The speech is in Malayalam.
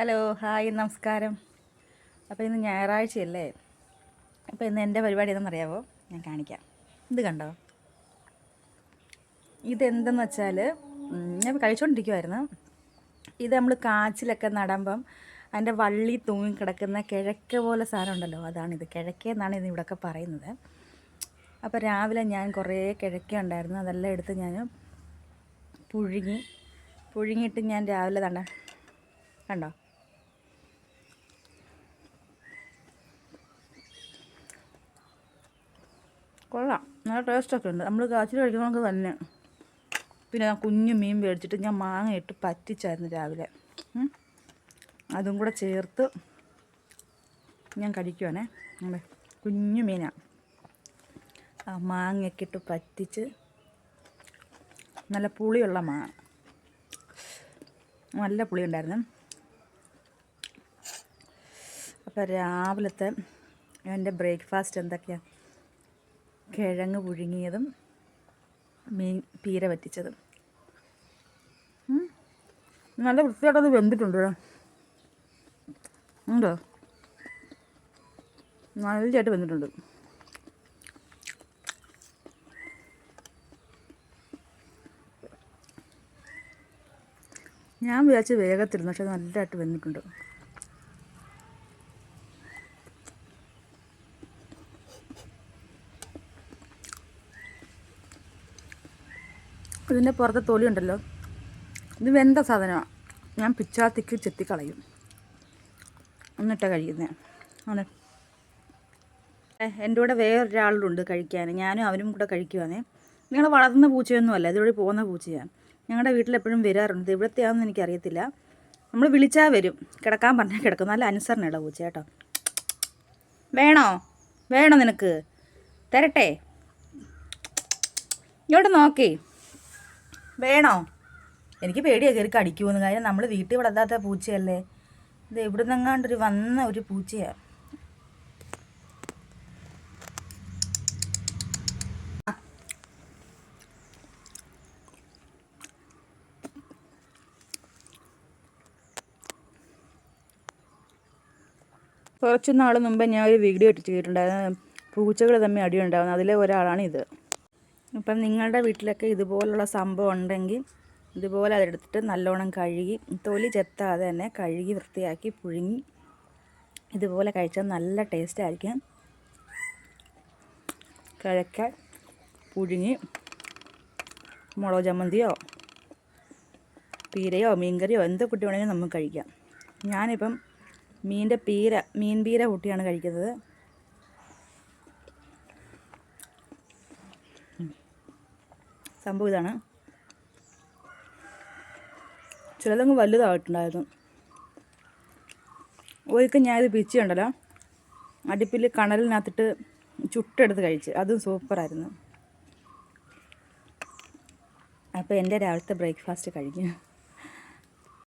ഹലോ ഹായ് നമസ്കാരം. അപ്പോൾ ഇന്ന് ഞായറാഴ്ചയല്ലേ? അപ്പോൾ ഇന്ന് എന്റെ പരിപാടി എന്താണെന്നറിയാവോ ഞാൻ കാണിക്കാം. ഇത് കണ്ടോ? ഇതെന്തെന്ന് വെച്ചാൽ ഞാൻ കഴിച്ചുകൊണ്ടിരിക്കുമായിരുന്നു ഇത് നമ്മൾ കാച്ചിലൊക്കെ നടുമ്പം അതിന്റെ വള്ളി തൂങ്ങി കിടക്കുന്ന കിഴക്ക പോലെ സാധനം ഉണ്ടല്ലോ അതാണിത്. കിഴക്കേ എന്നാണ് ഇത് ഇവിടെയൊക്കെ പറയുന്നത്. അപ്പോൾ രാവിലെ ഞാൻ കുറേ കിഴക്ക ഉണ്ടായിരുന്നു അതെല്ലാം എടുത്ത് ഞാൻ പുഴുങ്ങി. പുഴുങ്ങിയിട്ട് ഞാൻ രാവിലെ തന്നെ കണ്ടോ? കൊള്ളാം. നല്ല ടേസ്റ്റൊക്കെ ഉണ്ട്. നമ്മൾ കാച്ചിൽ കഴിക്കുന്നവർക്ക് തന്നെ. പിന്നെ ഞാൻ കുഞ്ഞു മീൻ മേടിച്ചിട്ട് ഞാൻ മാങ്ങ ഇട്ട് പറ്റിച്ചായിരുന്നു രാവിലെ. അതും കൂടെ ചേർത്ത് ഞാൻ കഴിക്കുവാണേ. നമ്മുടെ കുഞ്ഞു മീനാണ് ആ മാങ്ങയൊക്കെ ഇട്ട് പറ്റിച്ച് നല്ല പുളിയുള്ള മാ നല്ല പുളി ഉണ്ടായിരുന്നു അപ്പോൾ രാവിലത്തെ എന്റെ ബ്രേക്ക്ഫാസ്റ്റ് എന്തൊക്കെയാണ് കിഴങ്ങ് പുഴുങ്ങിയതും മീൻ പീര വറ്റിച്ചതും. നല്ല വൃത്തിയായിട്ടത് വെന്തിട്ടുണ്ട്. ഉണ്ടോ നല്ലതായിട്ട് വെന്തിട്ടുണ്ട് ഞാൻ വിചാരിച്ച് വേഗത്തിരുന്നു പക്ഷെ നല്ലതായിട്ട് വെന്തിട്ടുണ്ട് ഇതിന്റെ പുറത്തെ തൊലി ഉണ്ടല്ലോ ഇത് വെന്ത സാധനമാണ് ഞാൻ പിച്ചാത്തിക്ക് ചെത്തിക്കളയും. എന്നിട്ടാണ് കഴിക്കുന്നത് ആണ്? എന്റെ കൂടെ വേറൊരാളുണ്ട് കഴിക്കാൻ. ഞാനും അവനും കൂടെ കഴിക്കുവാണേ നിങ്ങൾ വളർന്ന പൂച്ചയൊന്നുമല്ല ഇതുവഴി പോകുന്ന പൂച്ചയാണ് ഞങ്ങളുടെ വീട്ടിലെപ്പോഴും വരാറുണ്ട്. ഇവിടുത്തെയാണെന്ന് എനിക്കറിയത്തില്ല. നമ്മൾ വിളിച്ചാൽ വരും. കിടക്കാൻ പറഞ്ഞാൽ കിടക്കും. നല്ല അനുസരണയുള്ള പൂച്ച കേട്ടോ. വേണോ? വേണോ നിനക്ക്? തരട്ടെ? ഇങ്ങോട്ട് നോക്കേ. വേണോ? എനിക്ക് പേടിയാണ് കയറി കടിക്കുമെന്ന് കാര്യം നമ്മൾ വീട്ടിൽ വളർത്താത്ത പൂച്ചയല്ലേ? ഇത് ഇവിടെ നിന്നെങ്ങാണ്ടൊരു വന്ന ഒരു പൂച്ചയാണ് കുറച്ച് നാൾ മുമ്പ് ഞാൻ ഒരു വീഡിയോ ഇട്ടിട്ടുണ്ടായിരുന്നു. പൂച്ചകൾ തമ്മിൽ അടിയുണ്ടാകുന്നത് അതിലെ ഒരാളാണ് ഇത് അപ്പം നിങ്ങളുടെ വീട്ടിലൊക്കെ ഇതുപോലുള്ള സംഭവം ഉണ്ടെങ്കിൽ ഇതുപോലെ അതെടുത്തിട്ട് നല്ലോണം കഴുകി തൊലി ചെത്താതെ തന്നെ കഴുകി വൃത്തിയാക്കി പുഴുങ്ങി ഇതുപോലെ കഴിച്ചാൽ നല്ല ടേസ്റ്റ് ആയിരിക്കും. കിഴക്ക പുഴുങ്ങി മുളക് ചമ്മന്തിയോ പീരയോ മീൻകറിയോ എന്ത് കുട്ടി വേണമെങ്കിലും നമുക്ക് കഴിക്കാം. ഞാനിപ്പം മീന്റെ പീര മീൻ പീര കൂട്ടിയാണ് കഴിക്കുന്നത്. സംഭവം ഇതാണ്. ചിലതങ്ങ് വലുതായിട്ടുണ്ടായിരുന്നു. ഒരിക്കൽ ഞാനിത് പിച്ചിയുണ്ടല്ലോ അടുപ്പിൽ കണലിനകത്തിട്ട് ചുട്ടെടുത്ത് കഴിച്ച്. അതും സൂപ്പറായിരുന്നു. അപ്പോൾ എന്റെ രാവിലത്തെ ബ്രേക്ക്ഫാസ്റ്റ് കഴിക്കും